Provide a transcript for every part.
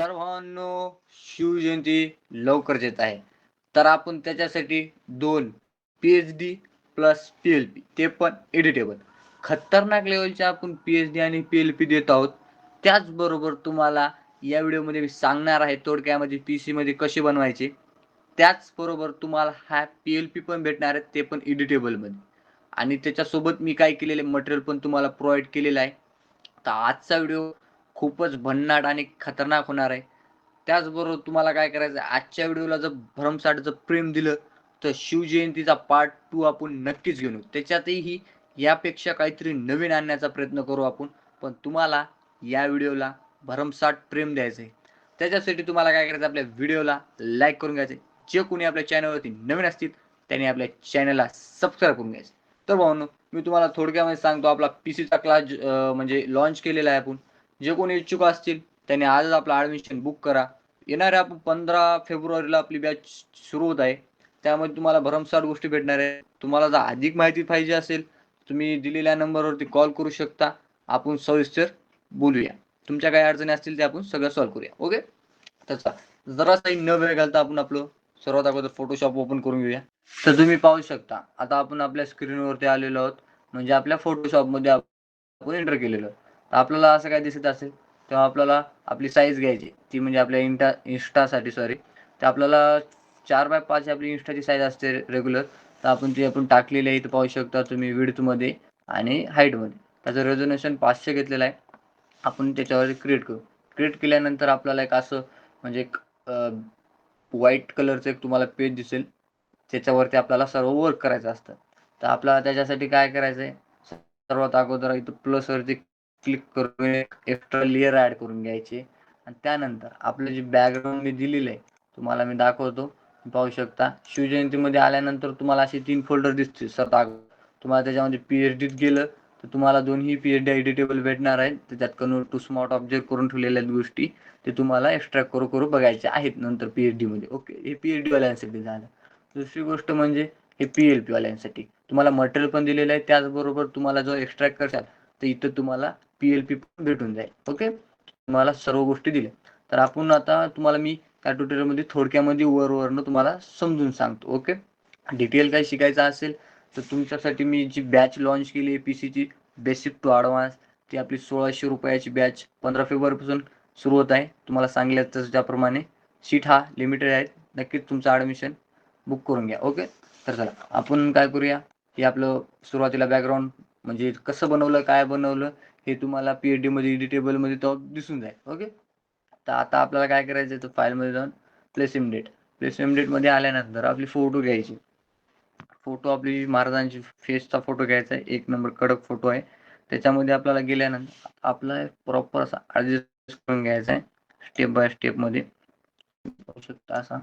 सर्वांनो शिवजयंती लवकरच येत आहे. तर आपण त्याच्यासाठी दोन P H D plus P L P ते पण एडिटेबल खतरनाक लेवलचे आपण पी एच डी आणि पी एल पी देत आहोत. त्याचबरोबर तुम्हाला या व्हिडिओमध्ये मी सांगणार आहे तोडक्यामध्ये पी सीमध्ये कसे बनवायचे. त्याचबरोबर तुम्हाला हा पी एल पी पण भेटणार आहे ते पण एडिटेबलमध्ये आणि त्याच्यासोबत मी काय केलेले मटेरियल पण तुम्हाला प्रोव्हाइड केलेलं आहे. तर आजचा व्हिडिओ खूपच भन्नाट आणि खतरनाक होणार आहे. त्याचबरोबर तुम्हाला काय करायचं आहे आजच्या व्हिडिओला जर भरमसाठ जर प्रेम दिलं तर शिवजयंतीचा पार्ट टू आपण नक्कीच घेऊन त्याच्यातही यापेक्षा काहीतरी नवीन आणण्याचा प्रयत्न करू आपण. पण तुम्हाला या व्हिडिओला भरमसाठ प्रेम द्यायचं आहे त्याच्यासाठी तुम्हाला काय करायचं आपल्या व्हिडिओला लाईक करून घ्यायचं जे कोणी आपल्या चॅनलवरती नवीन असतील त्यांनी आपल्या चॅनलला सबस्क्राईब करून घ्यायचं तर भाऊ मी तुम्हाला थोडक्यामध्ये सांगतो आपला पी सीचा क्लास म्हणजे लॉन्च केलेला आहे आपण. जे कोणी इच्छुक असतील त्यांनी आजच आपलं ॲडमिशन बुक करा. येणाऱ्या पंधरा फेब्रुवारीला आपली बॅच सुरू होत आहे. त्यामध्ये तुम्हाला भरमसाठ गोष्टी भेटणार आहे तुम्हाला जर अधिक माहिती पाहिजे असेल तुम्ही दिलेल्या नंबरवरती कॉल करू शकता. आपण सविस्तर बोलूया. तुमच्या काही अडचणी असतील ते आपण सगळं सॉल्व्ह करूया. ओके तसा जरासाही न वेळ घालता आपण आपलं. सर्वात अगोदर फोटोशॉप ओपन करून घेऊया. तर तुम्ही पाहू शकता. आता आपण आपल्या स्क्रीनवरती आलेलो आहोत. म्हणजे आपल्या फोटोशॉपमध्ये आपण एंटर केलेलो तर आपल्याला असं काय दिसत असेल तेव्हा आपल्याला आपली साईज घ्यायची. ती म्हणजे आपल्या इंटा इन्स्टासाठी सॉरी तर आपल्याला चार बाय पाच आपली इन्स्टाची साईज असते रेग्युलर तर आपण ती आपण टाकलेली आहे इथं पाहू शकता तुम्ही विडथमध्ये आणि हाईटमध्ये त्याचं रेझोनेशन पाचशे घेतलेलं आहे. आपण त्याच्यावर क्रिएट करू. क्रिएट केल्यानंतर आपल्याला एक असं म्हणजे एक व्हाईट कलरचं एक तुम्हाला पेज दिसेल. त्याच्यावरती आपल्याला सर्व वर्क करायचं असतं. तर आपल्याला त्याच्यासाठी काय करायचं आहे सर्वात अगोदर इथं प्लसवरती क्लिक करून एक एक्स्ट्रा लेअर ॲड करून घ्यायचे. आणि त्यानंतर आपलं जे बॅकग्राऊंड मी दिलेलं आहे तुम्हाला मी दाखवतो. पाहू शकता. शिवजयंतीमध्ये आल्यानंतर तुम्हाला असे तीन फोल्डर दिसतील. सर तुम्हाला त्याच्यामध्ये पी एच डीत गेलं तर तुम्हाला दोन्ही पी एच डी एडिटेबल भेटणार आहेत. त्याच्यात कन्वर्ट टू स्मार्ट ऑब्जेक्ट करून ठेवलेल्या आहेत गोष्टी. ते तुम्हाला एक्स्ट्रॅक्ट करू करू बघायचे आहेत नंतर पी एच डीमध्ये ओके हे पी एच डीवाल्यांसाठी झालं. दुसरी गोष्ट म्हणजे हे पी एल पीवाल्यांसाठी तुम्हाला मटेरियल पण दिलेलं आहे. त्याचबरोबर तुम्हाला जो एक्स्ट्रॅक्ट करशाल तर इथं तुम्हाला पी एल पी पण भेटून जाईल. ओके तुम्हाला सर्व गोष्टी दिल्या. तर आपण आता तुम्हाला मी त्या ट्युटोरियलमध्ये थोडक्यामध्ये वरवरनं तुम्हाला समजून सांगतो. ओके डिटेल काही शिकायचं असेल तर तुमच्यासाठी मी जी बॅच लॉन्च केली आहे पी सीची बेसिक टू ॲडव्हान्स ती आपली सोळाशे रुपयाची बॅच पंधरा फेब्रुवारीपासून सुरू होत आहे. तुम्हाला सांगितलं तसं त्याप्रमाणे सीट हा लिमिटेड आहे. नक्कीच तुमचं ॲडमिशन बुक करून घ्या. ओके तर चला आपण काय करूया? हे आपलं सुरुवातीला बॅकग्राऊंड म्हणजे कसं बनवलं काय बनवलं हे तुम्हाला पी एच डीमध्ये एडिटेबलमध्ये तो दिसून जाईल. ओके तर आता आपल्याला काय करायचं आहे तर फाईलमध्ये जाऊन प्लेस इम डेट. प्लेस इम डेटमध्ये आल्यानंतर आपली फोटो घ्यायची. फोटो आपली महाराजांची फेसचा फोटो घ्यायचा आहे. एक नंबर कडक फोटो आहे. त्याच्यामध्ये आपल्याला गेल्यानंतर आपला प्रॉपर असा ॲडजस्ट करून घ्यायचा आहे. स्टेप बाय स्टेपमध्ये पाहू शकता असा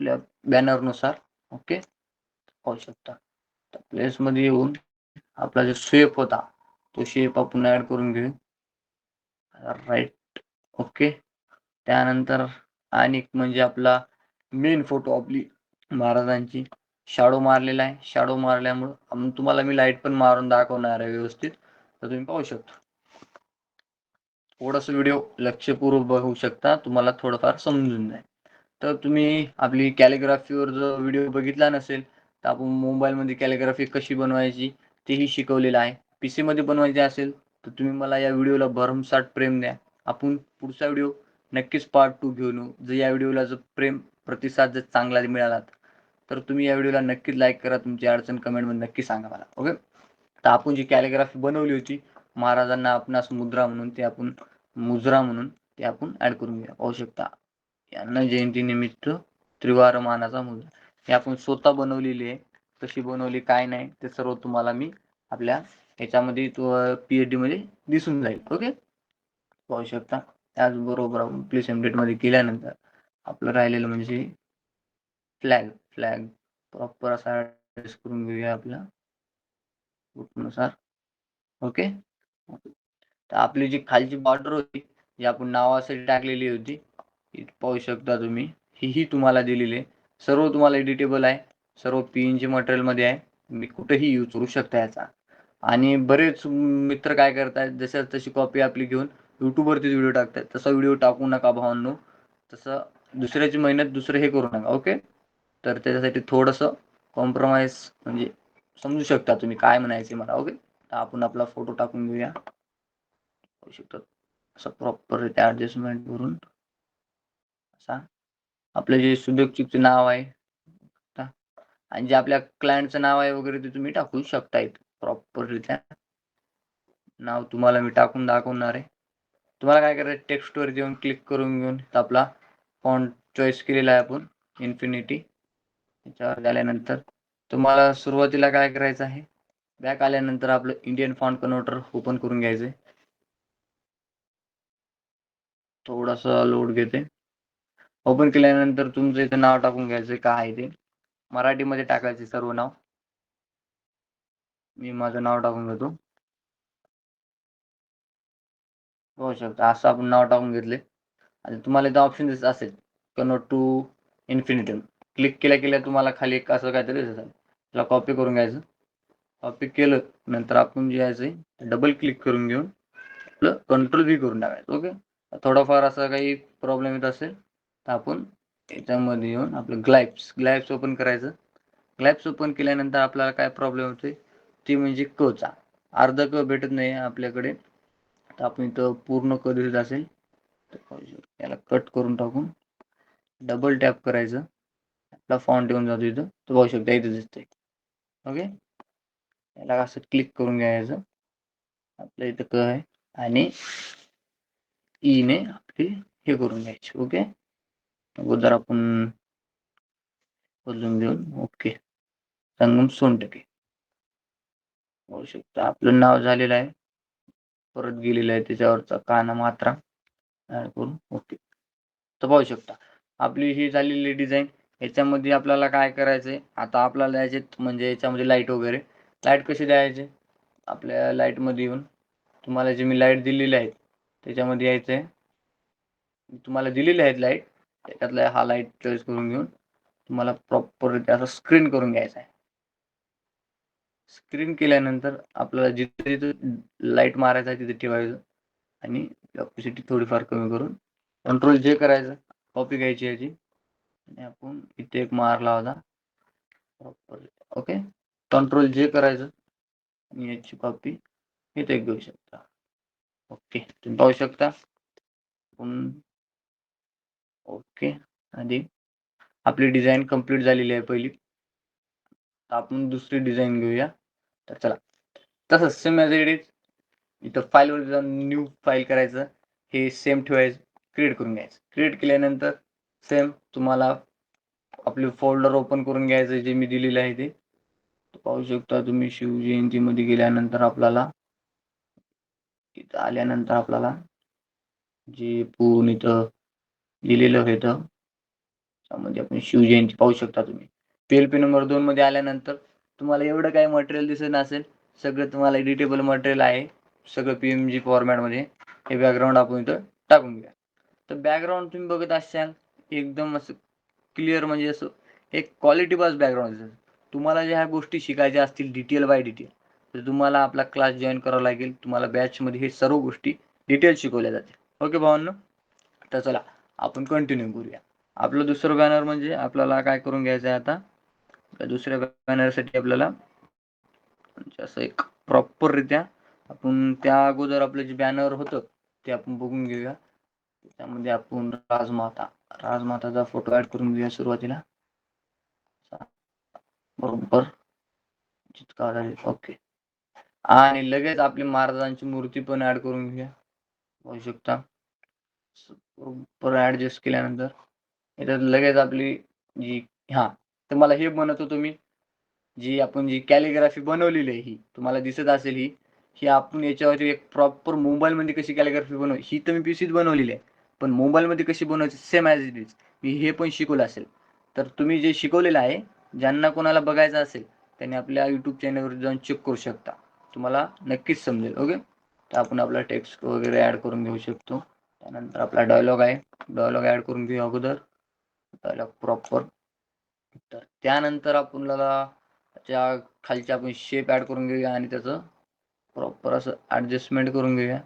आपल्या बॅनरनुसार ओके पाहू शकता प्लेसमध्ये येऊन आपला जो स्वेप होता तो शेप आपण ॲड करून घेऊ. राईट ओके त्यानंतर आणि म्हणजे आपला मेन फोटो आपली महाराजांची. शाडो मारलेला आहे. शाडो मारल्यामुळं तुम्हाला मी लाइट पण मारून दाखवणार आहे व्यवस्थित. तर तुम्ही पाहू शकता. थोडासा व्हिडिओ लक्षपूर्वक बघू शकता. तुम्हाला थोडंफार समजून जाईल. तर तुम्ही आपली कॅलिग्राफीवर जर व्हिडिओ बघितला नसेल तर आपण मोबाईलमध्ये कॅलिग्राफी कशी बनवायची तेही शिकवलेलं आहे. पी सीमध्ये बनवायचे असेल तर तुम्ही मला या व्हिडिओला भरमसाठ प्रेम द्या. आपण पुढचा व्हिडिओ नक्कीच पार्ट टू घेऊन येऊ. जर या व्हिडिओला जर प्रेम प्रतिसाद जर चांगला मिळाला तर तुम्ही या व्हिडिओला नक्कीच लाईक करा. तुमची अडचण कमेंटमध्ये नक्की सांगा मला. ओके तर आपण जी कॅलिग्राफी बनवली होती महाराजांना आपणास मुद्रा म्हणून ते आपण मुजरा म्हणून ते आपण ऍड करून घ्या पाहू शकता. यांना जयंती निमित्त त्रिवार मानाचा मुद्रा हे आपण स्वतः बनवलेली आहे. कशी बनवली काय नाही ते सर्व तुम्हाला मी आपल्या ह्याच्यामध्ये तो पी एच मध्ये दिसून जाईल. ओके पाहू शकता. त्याचबरोबर आपण प्लेस मध्ये केल्यानंतर आपलं राहिलेलं म्हणजे फ्लॅग फ्लॅग प्रॉपर असा करून घेऊया आपला. नुसार ओके तर आपली जी खालची बॉर्डर होती जी आपण नावासाठी टाकलेली होती पाहू शकता तुम्ही. हीही तुम्हाला दिलेली आहे. सर्व तुम्हाला एडिटेबल आहे. सर्व पी एन जी मटेरियलमध्ये आहे. तुम्ही कुठेही यूज करू शकता याचा. आणि बरेच मित्र काय करतायत जशा तशी कॉपी आपली घेऊन यूट्यूबवरतीच व्हिडिओ टाकतात तसा व्हिडिओ टाकू नका भावांनो. तसं दुसऱ्याची मेहनत दुसरं हे करू नका ओके तर त्याच्यासाठी थोडंसं कॉम्प्रोमाइज म्हणजे समजू शकता तुम्ही काय म्हणायचे मला ओके आपण आपला फोटो टाकून घेऊया. होऊ शकतो. असं प्रॉपर ॲडजस्टमेंट करून असा आपलं जे सुदीपचिकचं नाव आहे आणि जे आपल्या क्लायंटचं नाव आहे वगैरे ते तुम्ही टाकू शकता इथं प्रॉपररित्या नाव तुम्हाला मी टाकून दाखवणार आहे. तुम्हाला काय करायचं? टेक्स्टवर येऊन क्लिक करून घेऊन आपला फॉन्ट चॉईस केलेला आहे आपण इन्फिनिटी त्याच्यावर झाल्यानंतर तुम्हाला सुरुवातीला काय करायचं आहे? बॅक आल्यानंतर आपलं इंडियन फॉन्ट कन्व्हर्टर ओपन करून घ्यायचं आहे थोडासा लोड घेते. ओपन केल्यानंतर तुमचं इथं नाव टाकून घ्यायचं काय आहे ते. मराठीमध्ये टाकायचे सर्व नाव. मी माझं नाव टाकून घेतो. होऊ शकतं. असं आपण नाव टाकून घेतले. आणि तुम्हाला इथं ऑप्शन दिसत असेल कन्वर्ट टू इन्फिनिटम क्लिक केल्या केल्या तुम्हाला खाली एक असं काहीतरी दिसत असेल. त्याला कॉपी करून घ्यायचं. कॉपी केलं नंतर आपण जे आहे डबल क्लिक करून घेऊन आपलं कंट्रोल व्ही करून टाकायचं. ओके थोडाफार असा काही प्रॉब्लेम येत असेल तर आपण याच्यामध्ये येऊन आपलं ग्लायप्स ग्लायप्स ओपन करायचं. ग्लायप्स ओपन केल्यानंतर आपल्याला काय प्रॉब्लेम होते? ती म्हणजे कचा. अर्ध क भेटत नाही आपल्याकडे. तर आपण इथं पूर्ण क दिसत असेल तर शकतो. याला कट करून टाकून डबल टॅप करायचं. आपला फॉन्ट येऊन जातो इथं. तो पाहू शकता इथं दिसतंय. ओके याला असं क्लिक करून घ्यायचं. आपल्या इथं क आहे. आणि e ईने आपली हे करून घ्यायची. ओके अगोदर आपण बदलून देऊन. ओके संगम टक्के होऊ शकतं. आपलं नाव झालेलं आहे. परत गेलेलं आहे त्याच्यावरचा काना मात्रा. करून ओके. तर पाहू शकता. आपली ही झालेली डिझाईन याच्यामध्ये आपल्याला काय करायचंय? आता आपल्याला द्यायचे म्हणजे याच्यामध्ये लाइट वगैरे. लाइट कशी द्यायचे? आपल्या लाईटमध्ये येऊन. तुम्हाला जे मी लाइट दिलेले आहेत त्याच्यामध्ये यायचं आहे तुम्हाला दिलेले आहेत लाइट त्याच्यातला हा लाइट चॉईस करून घेऊन तुम्हाला प्रॉपर असं स्क्रीन करून घ्यायचा आहे. स्क्रीन केल्यानंतर आपल्याला जिथे जिथे लाइट मारायचा आहे तिथे ठेवायचं. आणि कॅपॅसिटी थोडीफार कमी करून कंट्रोल जे करायचं कॉपी घ्यायची याची आणि आपण इथे एक मारला होता प्रॉपर ओके कंट्रोल जे करायचं आणि याची कॉपी इथे घेऊ शकता. ओके तुम्ही पाहू शकता. ओके आधी आपली डिझाईन कंप्लीट झालेली आहे पहिली. आपण दुसरी डिझाईन घेऊया. तर चला. तसंच सेम ॲज इट इज इथं फाईलवर जाऊन न्यू फाईल करायचं. हे सेम ठेवायचं क्रिएट करून घ्यायचं. क्रिएट केल्यानंतर सेम तुम्हाला आपले फोल्डर ओपन करून घ्यायचं जे मी दिलेलं आहे ते. पाहू शकता तुम्ही शिवजयंतीमध्ये गेल्यानंतर आपल्याला इथं आल्यानंतर आपल्याला जे पूर्ण इथं लिहिलेलं होतं त्यामध्ये आपण शिवजयंती पाहू शकता तुम्ही. पी एल पी नंबर दोन मध्ये आल्यानंतर तुम्हाला एवढं काही मटेरियल दिसत नसेल सगळं तुम्हाला एडिटेबल मटेरियल आहे सगळं पी एम जी फॉर्मॅटमध्ये हे बॅकग्राऊंड आपण इथं टाकून घ्या. तर बॅकग्राऊंड तुम्ही बघत असाल एकदम असं क्लिअर म्हणजे असं एक क्वालिटी बस बॅकग्राऊंड दिसत तुम्हाला ज्या ह्या गोष्टी शिकायच्या असतील डिटेल बाय डिटेल तर तुम्हाला आपला क्लास जॉईन करावा लागेल. तुम्हाला बॅचमध्ये हे सर्व गोष्टी डिटेल शिकवल्या जातील. ओके भावांनो? तर चला आपण कंटिन्यू करूया. आपलं दुसरं बॅनर म्हणजे आपल्याला काय करून घ्यायचं आहे आता? दुसऱ्या बॅनरसाठी आपल्याला म्हणजे असं एक प्रॉपररित्या आपण त्या अगोदर आपलं जे बॅनर होतं ते आपण बघून घेऊया. त्यामध्ये आपण राजमाता राजमाताचा फोटो ऍड करून घेऊया सुरुवातीला. बरोबर. जितका झाले ओके आणि लगेच आपली महाराजांची मूर्ती पण ऍड करून घेऊया. बघू शकता. बरोबर ऍडजस्ट केल्यानंतर. याच्यात लगेच आपली जी हा तर मला हे म्हणत होतो मी जी आपण जी कॅलिग्राफी बनवलेली आहे ही तुम्हाला दिसत असेल ही ही आपण याच्यावर एक प्रॉपर मोबाईलमध्ये कशी कॅलिग्राफी बनव ही तर मी पीसीत बनवलेली आहे पण मोबाईलमध्ये कशी बनवायची सेम ॲज इट इज मी हे पण शिकवलं असेल. तर तुम्ही जे शिकवलेलं आहे ज्यांना कोणाला बघायचं असेल त्यांनी आपल्या यूट्यूब चॅनलवर जाऊन चेक करू शकता. तुम्हाला नक्कीच समजेल ओके तर आपण आपला टेक्स्ट वगैरे ॲड करून घेऊ शकतो. त्यानंतर आपला डायलॉग आहे डायलॉग ॲड करून घेऊ अगोदर. डायलॉग प्रॉपर तर त्यानंतर आपल्याला त्या खालच्या आपण शेप ॲड करून घेऊया आणि त्याचं प्रॉपर असं ॲडजस्टमेंट करून घेऊया.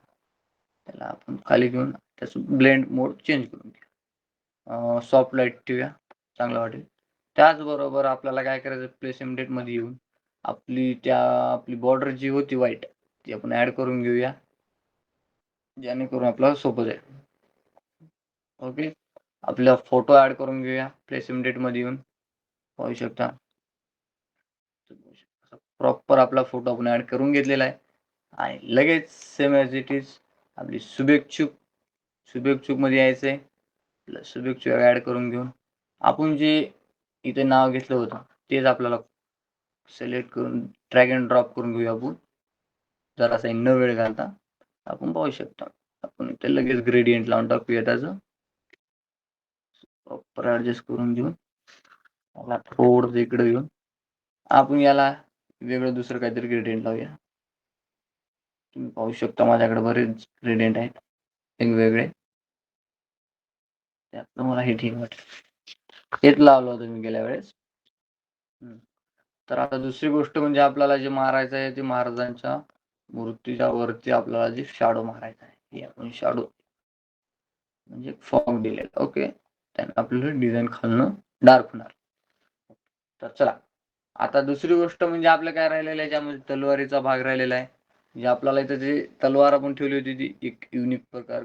त्याला आपण खाली घेऊन त्याचं ब्लेंड मोड चेंज करून घेऊ सॉफ्ट लाइट ठेवूया. चांगलं वाटेल. त्याचबरोबर आपल्याला काय करायचं प्लेस मध्ये येऊन आपली त्या आपली बॉर्डर जी होती व्हाईट ती आपण ऍड करून घेऊया. जेणेकरून आपल्याला सोपं जाईल. ओके आपला फोटो ऍड करून घेऊया. प्लेस डेटमध्ये येऊन. पाहू शकता. प्रॉपर आपला फोटो आपण ऍड करून घेतलेला आहे. आणि लगेच सेम एज इट इज आपली शुभेच्छुक शुभेच्छुकमध्ये यायचं आहे शुभेच्छुक ऍड करून घेऊन आपण जे इथे नाव घेतलं होतं तेच आपल्याला सिलेक्ट करून ट्रॅक अँड ड्रॉप करून घेऊया आपण. जरासा न वेळ घालता आपण पाहू शकतो. आपण इथे लगेच ग्रेडियंट लावून टाकूया त्याचं. प्रॉपर ॲडजस्ट करून घेऊन. याला थोडं इकडे घेऊन आपण याला वेगळं दुसरं काहीतरी ग्रेडियंट लावूया. तुम्ही पाहू शकता माझ्याकडे बरेच ग्रेडियंट आहेत वेगवेगळे. त्यातलं मला हे ठीक वाटत हेच लावलं होतं मी गेल्या वेळेस. तर आता दुसरी गोष्ट म्हणजे आपल्याला जे मारायचं आहे ते महाराजांच्या मूर्तीच्या वरती आपल्याला जे शाडो मारायचा आहे हे आपण शाडो म्हणजे फॉग दिलेला. ओके त्याने आपल्याला डिझाईन खालणं डार्क होणार. तर चला. आता दुसरी गोष्ट म्हणजे आपलं काय राहिलेलं आहे ज्यामध्ये तलवारीचा भाग राहिलेला आहे. म्हणजे आपल्याला इथं जी तलवार आपण ठेवली होती ती एक युनिक प्रकार.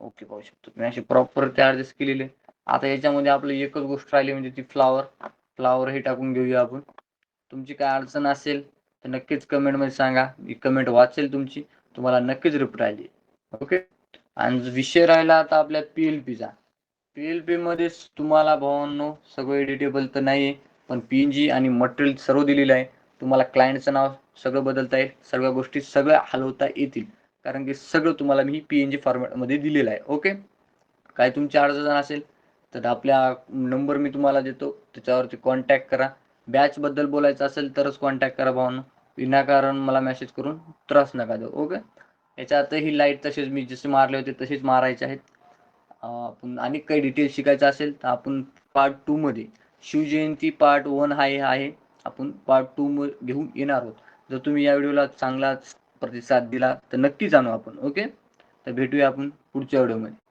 ओके पाहू शकतो. तुम्ही अशी प्रॉपर ते ॲडजस्ट केलेले. आता याच्यामध्ये आपली एकच गोष्ट राहिली म्हणजे ती फ्लावर फ्लावर हे टाकून घेऊया आपण. तुमची काय अडचण असेल तर नक्कीच कमेंटमध्ये सांगा. मी कमेंट वाचेल तुमची. तुम्हाला नक्कीच रिप्लाय देईल ओके आणि विषय राहिला आता आपल्या पी एल पीचा पी एल पीमध्येच तुम्हाला भावांनो सगळं एडिटेबल तर नाही आहे पण पी एन जी आणि मटेरियल सर्व दिलेलं आहे. तुम्हाला क्लायंटचं नाव सगळं बदलता येईल. सगळ्या गोष्टी सगळ्या हलवता येतील. कारण की सगळं तुम्हाला मी पी एन जी फॉर्मॅटमध्ये दिलेलं आहे. ओके काय तुमची अडचण असेल तर आपल्या नंबर मी तुम्हाला देतो. त्याच्यावरती कॉन्टॅक्ट करा. बॅचबद्दल बोलायचं असेल तरच कॉन्टॅक्ट करा भावांनो. विनाकारण मला मेसेज करून त्रास नका देऊ. ओके याच्यातही लाइट तसेच मी जसे मारले होते तसेच मारायचे आहेत. आपण आणि काही डिटेल्स शिकायचं असेल तर आपण पार्ट टूमध्ये शिवजयंती पार्ट वन हा आहे. आपण पार्ट टू घेऊन येणार आहोत. जर तुम्ही या व्हिडिओला चांगला प्रतिसाद दिला तर नक्कीच आणू आपण ओके तर भेटूया आपण पुढच्या व्हिडिओमध्ये